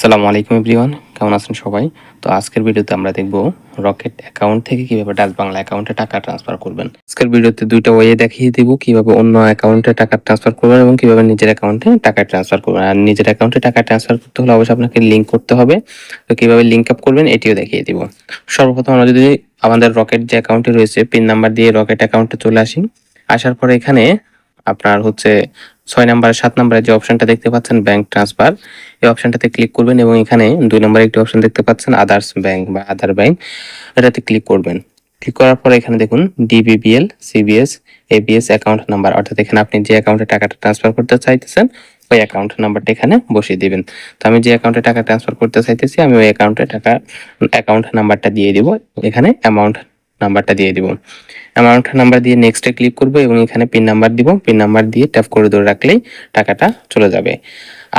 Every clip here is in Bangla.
সালামু আলাইকুম এভরিওয়ান, কেমন আছেন সবাই? তো আজকের ভিডিওতে আমরা দেখব রকেট অ্যাকাউন্ট থেকে কীভাবে ডাচ বাংলা অ্যাকাউন্টে টাকা ট্রান্সফার করবেন। আজকের ভিডিওতে দুইটা ওয়ে দেখিয়ে দিব কীভাবে অন্য অ্যাকাউন্টে টাকা ট্রান্সফার করবেন এবং কীভাবে নিজের অ্যাকাউন্টে টাকা ট্রান্সফার করবেন। আর নিজের অ্যাকাউন্টে টাকা ট্রান্সফার করতে হলে অবশ্যই আপনাকে লিঙ্ক করতে হবে। তো কীভাবে লিঙ্ক আপ করবেন এটিও দেখিয়ে দিব। সর্বপ্রথম আমরা যদি আমাদের রকেট যে অ্যাকাউন্টে রয়েছে, পিন নাম্বার দিয়ে রকেট অ্যাকাউন্টে চলে আসি। আসার পরে এখানে আপনার হচ্ছে ছয় নাম্বার, সাত নাম্বারে যে অপশনটা দেখতে পাচ্ছেন ব্যাংক ট্রান্সফার এই অপশনটাতে ক্লিক করবেন এবং এখানে দুই নম্বরে একটি অপশন দেখতে পাচ্ছেন আদার্স ব্যাংক বা আদার ব্যাংক এটাতে ক্লিক করবেন। ক্লিক করার পরে এখানে দেখুন DBBL CBS ABS account number অর্থাৎ এখানে আপনি যে অ্যাকাউন্টে টাকাটা ট্রান্সফার করতে চাইতেছেন, ওই অ্যাকাউন্ট নাম্বারটা এখানে বসিয়ে দিবেন। তো আমি যে অ্যাকাউন্টে টাকা ট্রান্সফার করতে চাইতেছি, আমি ওই অ্যাকাউন্টে টাকা অ্যাকাউন্ট নাম্বারটা দিয়ে দিব। এখানে অ্যামাউন্ট নাম্বারটা দিয়ে দিব। অ্যামাউন্ট নাম্বার দিয়ে নেক্সটে ক্লিক করব এবং এখানে পিন নাম্বার দিব। পিন নাম্বার দিয়ে ট্যাপ করে ধরে রাখলেই টাকাটা চলে যাবে।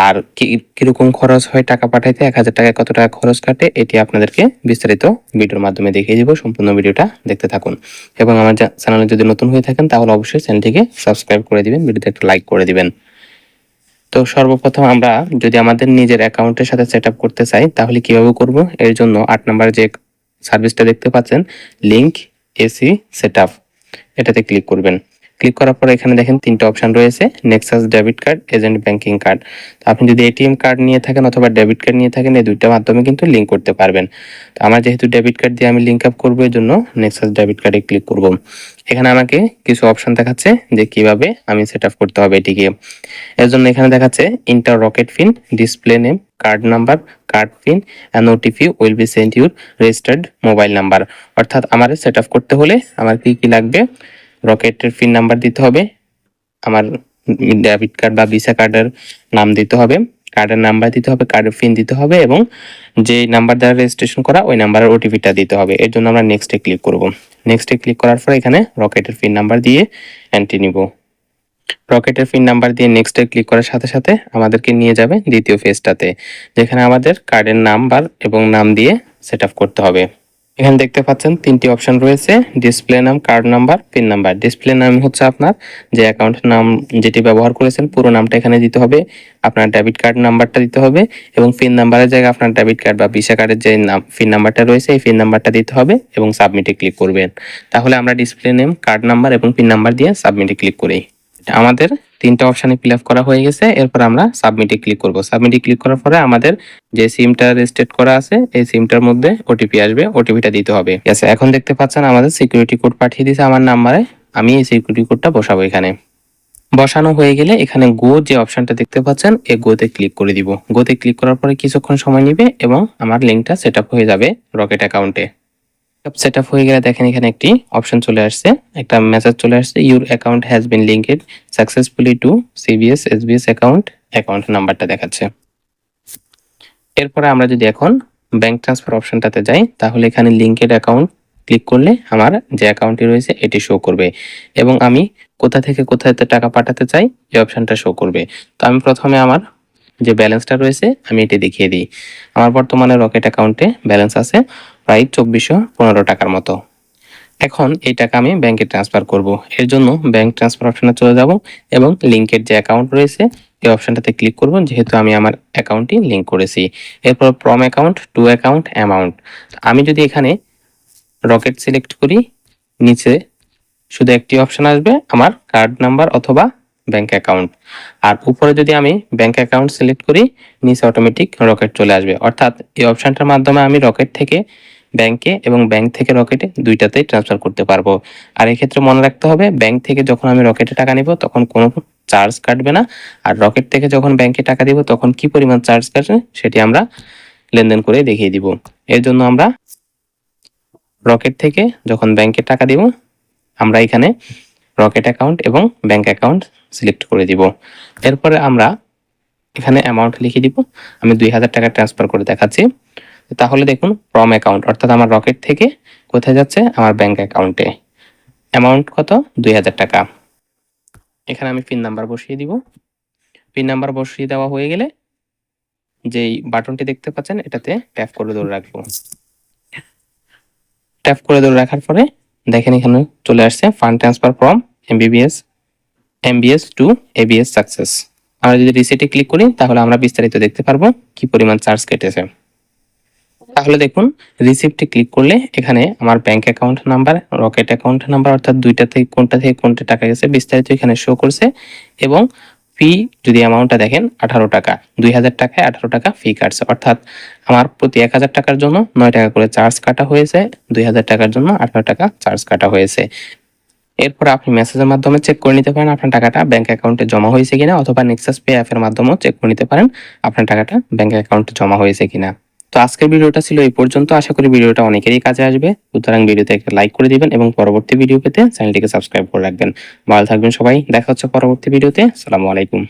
আর কীরকম খরচ হয় টাকা পাঠাইতে? এক হাজার টাকায় কত টাকা খরচ কাটে? এটি আপনাদেরকে বিস্তারিত ভিডিওর মাধ্যমে দেখিয়ে দিব। সম্পূর্ণ ভিডিওটা দেখতে থাকুন। এবং আমার চ্যানেলে যদি নতুন হয়ে থাকেন, তাহলে অবশ্যই চ্যানেলটিকে সাবস্ক্রাইব করে দিবেন, ভিডিওতে একটা লাইক করে দিবেন। তো সর্বপ্রথম আমরা যদি আমাদের নিজের অ্যাকাউন্টের সাথে সেট করতে চাই, তাহলে কীভাবে করব? এর জন্য আট নাম্বার যে সার্ভিসটা দেখতে পাচ্ছেন লিংক এসি সেট এটাতে ক্লিক করবেন। ক্লিক করার পর এখানে দেখেন তিনটা অপশন রয়েছে Nexus debit card agent banking card তো আপনি যদি এটিএম কার্ড নিয়ে থাকেন অথবা ডেবিট কার্ড নিয়ে থাকেন, এই দুইটা মাধ্যমে কিন্তু লিঙ্ক করতে পারবেন। তো আমার যেহেতু ডেবিট কার্ড দিয়ে আমি লিঙ্ক আপ করব এর জন্য নেক্সাস ডেবিট কার্ডে ক্লিক করব। এখানে আমাকে কিছু অপশন দেখাচ্ছে যে কীভাবে আমি সেট আপ করতে হবে এটিকে। এর জন্য এখানে দেখাচ্ছে inter rocket fin display name card number card pin and OTP will be sent your registered mobile number অর্থাৎ আমার সেট আপ করতে হলে আমার কি কি লাগবে? রকেটের পিন নাম্বার দিতে হবে। আমার ডেবিট কার্ড বা ভিসা কার্ডের নাম দিতে হবে। কার্ডের নাম্বার দিতে হবে কার্ডের পিন দিতে হবে এবং যে নাম্বার দ্বারা রেজিস্ট্রেশন করা, ওই নাম্বারের ওটিপিটা দিতে হবে। এর জন্য আমরা নেক্সটে ক্লিক করব। নেক্সটে ক্লিক করার পর এখানে রকেটের পিন নাম্বার দিয়ে এন্ট্রি নিব। রকেটের পিন নাম্বার দিয়ে নেক্সটে ক্লিক করার সাথে সাথে আমাদেরকে নিয়ে যাবে দ্বিতীয় ফেজটাতে যেখানে আমাদের কার্ডের নাম্বার এবং নাম দিয়ে সেট করতে হবে। এখানে দেখতে পাচ্ছেন তিনটি অপশন রয়েছে ডিসপ্লে নাম card number pin number display নাম হচ্ছে আপনার যে অ্যাকাউন্টের নাম যেটি ব্যবহার করেছেন, পুরো নামটা এখানে দিতে হবে। আপনার ডেবিট কার্ড নাম্বারটা দিতে হবে এবং পিন নাম্বারের জায়গায় আপনার ডেবিট কার্ড বা ভিসা কার্ডের যে নাম পিন নাম্বারটা রয়েছে, এই পিন নাম্বারটা দিতে হবে এবং সাবমিটে ক্লিক করবেন। তাহলে আমরা ডিসপ্লে নেম কার্ড নাম্বার এবং পিন নাম্বার দিয়ে সাবমিটে ক্লিক করি। আমাদের তিনটা অপশানে ফিল আপ করা হয়ে গেছে। এরপর আমরা সাবমিটে ক্লিক করব। সাবমিটে ক্লিক করার পরে আমাদের যে সিমটা রেজিস্ট্রেট করা আছে, এই সিমটার মধ্যে ওটিপি আসবে। ওটিপিটা দিতে হবে। ঠিক আছে, এখন দেখতে পাচ্ছেন আমাদের সিকিউরিটি কোড পাঠিয়ে দিয়েছে আমার নাম্বারে আমি এই সিকিউরিটি কোডটা বসাবো এখানে। বসানো হয়ে গেলে এখানে গো যে অপশনটা দেখতে পাচ্ছেন, এই গোতে ক্লিক করে দিব। গোতে ক্লিক করার পরে কিছুক্ষণ সময় নিবে এবং আমার লিঙ্কটা সেট হয়ে যাবে রকেট অ্যাকাউন্টে সেট আপ হয়ে গেলে দেখেন এখানে একটি অপশন চলে আসছে। একটা মেসেজ চলে আসছে your account has been linked successfully to CBS SBS account account নাম্বারটা দেখাচ্ছে। এরপরে আমরা যদি এখন ব্যাংক ট্রান্সফার অপশনটাতে যাই, তাহলে এখানে লিঙ্কেড অ্যাকাউন্ট ক্লিক করলে আমার যে অ্যাকাউন্টটি রয়েছে, এটি শো করবে। এবং আমি কোথা থেকে কোথায় টাকা পাঠাতে চাই, এই অপশনটা শো করবে। তো আমি প্রথমে আমার যে ব্যালেন্সটা রয়েছে, আমি এটি দেখিয়ে দিই। আমার বর্তমানে রকেট অ্যাকাউন্টে ব্যালেন্স আছে প্রায় চব্বিশশো পনেরো টাকার মতো। এখন এই টাকা আমি ব্যাংকে ট্রান্সফার করব। এর জন্য ব্যাংক ট্রান্সফার অপশনে চলে যাব এবং লিঙ্কের যে অ্যাকাউন্ট রয়েছে, এই অপশনটাতে ক্লিক করব, যেহেতু আমি আমার অ্যাকাউন্টটি লিঙ্ক করেছি। এরপর from account, to account, amount. আমি যদি এখানে রকেট সিলেক্ট করি, নিচে শুধু একটি অপশন আসবে, আমার কার্ড নাম্বার অথবা ব্যাংক অ্যাকাউন্ট আর উপরে যদি আমি ব্যাংক অ্যাকাউন্ট সিলেক্ট করি, নিচে অটোমেটিক রকেট চলে আসবে। অর্থাৎ এই অপশানটার মাধ্যমে আমি রকেট থেকে ব্যাংকে এবং ব্যাংক থেকে রকেটে দুইটাতেই ট্রান্সফার করতে পারব। আর এক্ষেত্রে মনে রাখতে হবে ব্যাংক থেকে যখন আমি রকেটে টাকা নিব, তখন কোনো চার্জ কাটবে না। আর রকেট থেকে যখন ব্যাংকে টাকা দিব, তখন কি পরিমাণ চার্জ কাটবে, সেটি আমরা লেনদেন করে দেখিয়ে দিব। এর জন্য আমরা রকেট থেকে যখন ব্যাংকে টাকা দিব, আমরা এখানে রকেট অ্যাকাউন্ট এবং ব্যাংক অ্যাকাউন্ট সিলেক্ট করে দিব। এরপরে আমরা এখানে অ্যামাউন্ট লিখে দিব। আমি দুই হাজার টাকা ট্রান্সফার করে দেখাচ্ছি। তাহলে দেখুন প্রম অ্যাকাউন্ট অর্থাৎ আমার রকেট থেকে কোথায় যাচ্ছে? আমার ব্যাংক অ্যাকাউন্টে অ্যামাউন্ট কত? দুই হাজার টাকা। এখানে আমি পিন নাম্বার বসিয়ে দিব। পিন নাম্বার বসিয়ে দেওয়া হয়ে গেলে যেই বাটনটি দেখতে পাচ্ছেন, এটাতে ট্যাপ করে ধরে রাখব। ট্যাপ করে ধরে রাখার পরে দেখেন এখানে চলে আসছে fund transfer from MBBS MBS to ABS success আমরা যদি রিসিটে ক্লিক করি, তাহলে আমরা বিস্তারিত দেখতে পারব কি পরিমাণ চার্জ কেটেছে। তাহলে দেখুন রিসিপ্টে ক্লিক করলে এখানে আমার bank account number rocket account number অর্থাৎ দুইটা থেকে কোনটা থেকে কোনটা টাকা গেছে বিস্তারিত এখানে শো করছে এবং ফি যদি অ্যামাউন্টটা দেখেন আঠারো টাকা, দুই হাজার টাকায় আঠারো টাকা ফি কাটছে। অর্থাৎ আমার প্রতি এক হাজার টাকার জন্য নয় টাকা করে চার্জ কাটা হয়েছে, দুই হাজার টাকার জন্য আঠারো টাকা চার্জ কাটা হয়েছে। এরপর আপনি মেসেজের মাধ্যমে চেক করে নিতে পারেন আপনার টাকাটা ব্যাঙ্ক অ্যাকাউন্টে জমা হয়েছে কিনা, অথবা নেক্সাস পে অ্যাপের মাধ্যমেও চেক করে নিতে পারেন আপনার টাকাটা ব্যাঙ্ক অ্যাকাউন্টে জমা হয়েছে কিনা। তো আজকের ভিডিওটা ছিল এই পর্যন্ত। আশা করি ভিডিওটা অনেকেরই কাজে আসবে। সুতরাং ভিডিওতে একটা লাইক করে দিবেন এবং পরবর্তী ভিডিও পেতে চ্যানেলটিকে সাবস্ক্রাইব করে রাখবেন। ভালো থাকবেন সবাই। দেখা হচ্ছে পরবর্তী ভিডিওতে সালামু আলাইকুম।